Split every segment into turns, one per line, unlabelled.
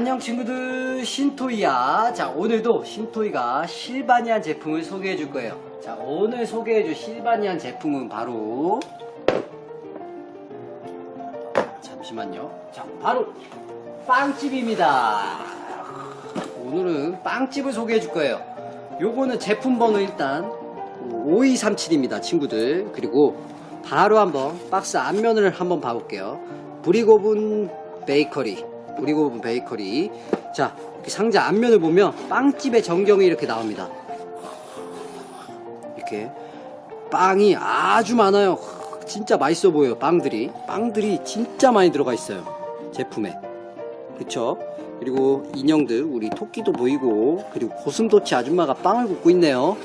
안녕 친구들. 신토이야. 자 오늘도 신토이가 실바니안 제품을 소개해 줄 거예요. 자 오늘 소개해 줄 실바니안 제품은 바로 잠시만요. 자 바로 빵집입니다. 오늘은 빵집을 소개해 줄 거예요. 요거는 제품 번호 일단 5237입니다 친구들. 그리고 바로 한번 박스 앞면을 한번 봐볼게요. 브리고분 베이커리 브리고분 베이커리. 자 상자 앞면을 보면 빵집의 전경이 이렇게 나옵니다. 이렇게 빵이 아주 많아요. 진짜 맛있어 보여요 빵들이. 빵들이 진짜 많이 들어가 있어요 제품에. 그쵸? 그리고 인형들 우리 토끼도 보이고 그리고 고슴도치 아줌마가 빵을 굽고 있네요.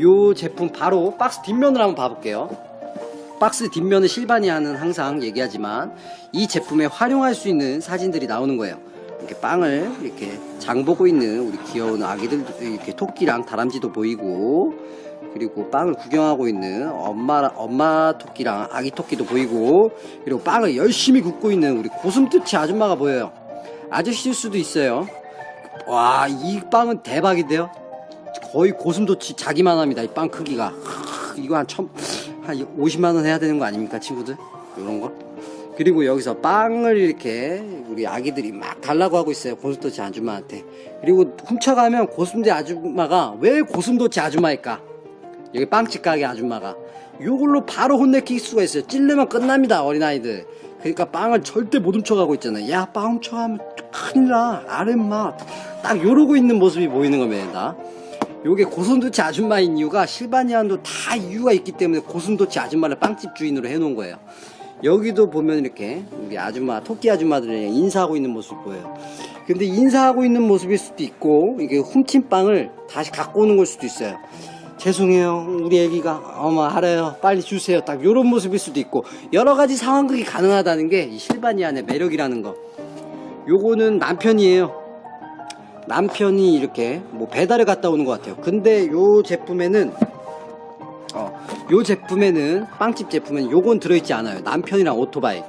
요 제품 바로 박스 뒷면을 한번 봐볼게요 박스 뒷면은 실바니아는 항상 얘기하지만 이 제품에 활용할 수 있는 사진들이 나오는 거예요. 이렇게 빵을 이렇게 장 보고 있는 우리 귀여운 아기들도 이렇게 토끼랑 다람쥐도 보이고 그리고 빵을 구경하고 있는 엄마 엄마 토끼랑 아기 토끼도 보이고 그리고 빵을 열심히 굽고 있는 우리 고슴도치 아줌마가 보여요. 아저씨일 수도 있어요. 와 이 빵은 대박인데요? 거의 고슴도치 자기만 합니다 이 빵 크기가. 하, 이거 한 천, 한 50만 원 해야 되는 거 아닙니까 친구들? 요런 거? 그리고 여기서 빵을 이렇게 우리 아기들이 막 달라고 하고 있어요 고슴도치 아줌마한테. 그리고 훔쳐가면 고슴도치 아줌마가 왜 고슴도치 아줌마일까? 여기 빵집 가게 아줌마가. 요걸로 바로 혼내킬 수가 있어요. 찔르면 끝납니다 어린아이들. 그러니까 빵을 절대 못 훔쳐가고 있잖아요. 야 빵 훔쳐가면 큰일 나. 아랫맛 딱 요러고 있는 모습이 보이는 겁니다 요게 고슴도치 아줌마인 이유가 실바니안도 다 이유가 있기 때문에 고슴도치 아줌마를 빵집 주인으로 해놓은 거예요. 여기도 보면 이렇게 우리 아줌마 토끼 아줌마들이랑 인사하고 있는 모습 보여요. 근데 인사하고 있는 모습일 수도 있고 이게 훔친 빵을 다시 갖고 오는 걸 수도 있어요. 죄송해요. 우리 애기가. 어머 알아요. 빨리 주세요. 딱 요런 모습일 수도 있고 여러 가지 상황극이 가능하다는 게 이 실바니안의 매력이라는 거. 요거는 남편이에요 남편이 이렇게 뭐 배달을 갔다 오는 것 같아요. 근데 요 제품에는 어, 요 제품에는 빵집 제품에는 요건 들어있지 않아요. 남편이랑 오토바이.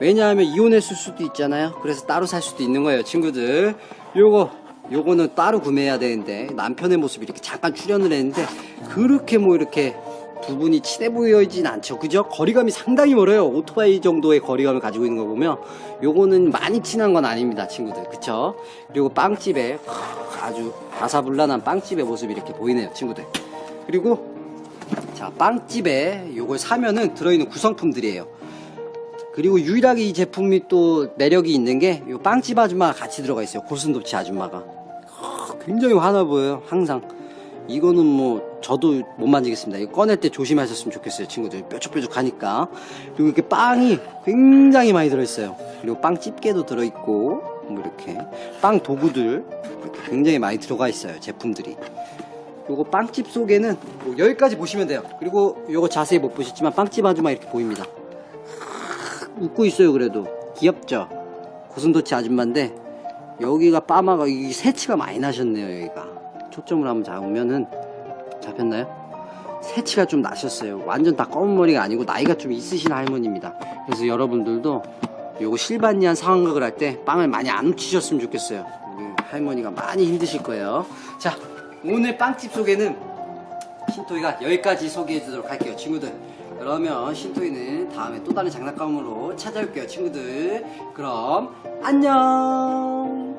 왜냐하면 이혼했을 수도 있잖아요. 그래서 따로 살 수도 있는 거예요 친구들. 요거 요거는 따로 구매해야 되는데 남편의 모습이 이렇게 잠깐 출연을 했는데 그렇게 뭐 이렇게 두 분이 친해 보이진 않죠. 그죠? 거리감이 상당히 멀어요. 오토바이 정도의 거리감을 가지고 있는 거 보면 요거는 많이 친한 건 아닙니다 친구들. 그쵸? 그리고 빵집에 아주 바사불란한 빵집의 모습이 이렇게 보이네요 친구들. 그리고 자 빵집에 요걸 사면은 들어있는 구성품들이에요. 그리고 유일하게 이 제품이 또 매력이 있는 게 요 빵집 아줌마가 같이 들어가 있어요. 고슴도치 아줌마가. 굉장히 화나 보여요 항상. 이거는 뭐 저도 못 만지겠습니다. 이거 꺼낼 때 조심하셨으면 좋겠어요 친구들. 뾰족뾰족하니까. 그리고 이렇게 빵이 굉장히 많이 들어있어요. 그리고 빵 집게도 들어있고 뭐 이렇게. 빵 도구들 이렇게 굉장히 많이 들어가 있어요 제품들이. 요거 빵집 속에는 뭐 여기까지 보시면 돼요. 그리고 요거 자세히 못 보셨지만 빵집 아줌마 이렇게 보입니다. 웃고 있어요 그래도. 귀엽죠? 고슴도치 아줌마인데 여기가 빠마가 이 새치가 많이 나셨네요 여기가. 초점을 한번 잡으면은 잡혔나요? 새치가 좀 나셨어요. 완전 다 검은 머리가 아니고 나이가 좀 있으신 할머니입니다. 그래서 여러분들도 요거 실바니안 상황극을 할 때 빵을 많이 안 훔치셨으면 좋겠어요. 우리 할머니가 많이 힘드실 거예요. 자 오늘 빵집 소개는 신토이가 여기까지 소개해 주도록 할게요 친구들. 그러면 신토이는 다음에 또 다른 장난감으로 찾아올게요 친구들. 그럼 안녕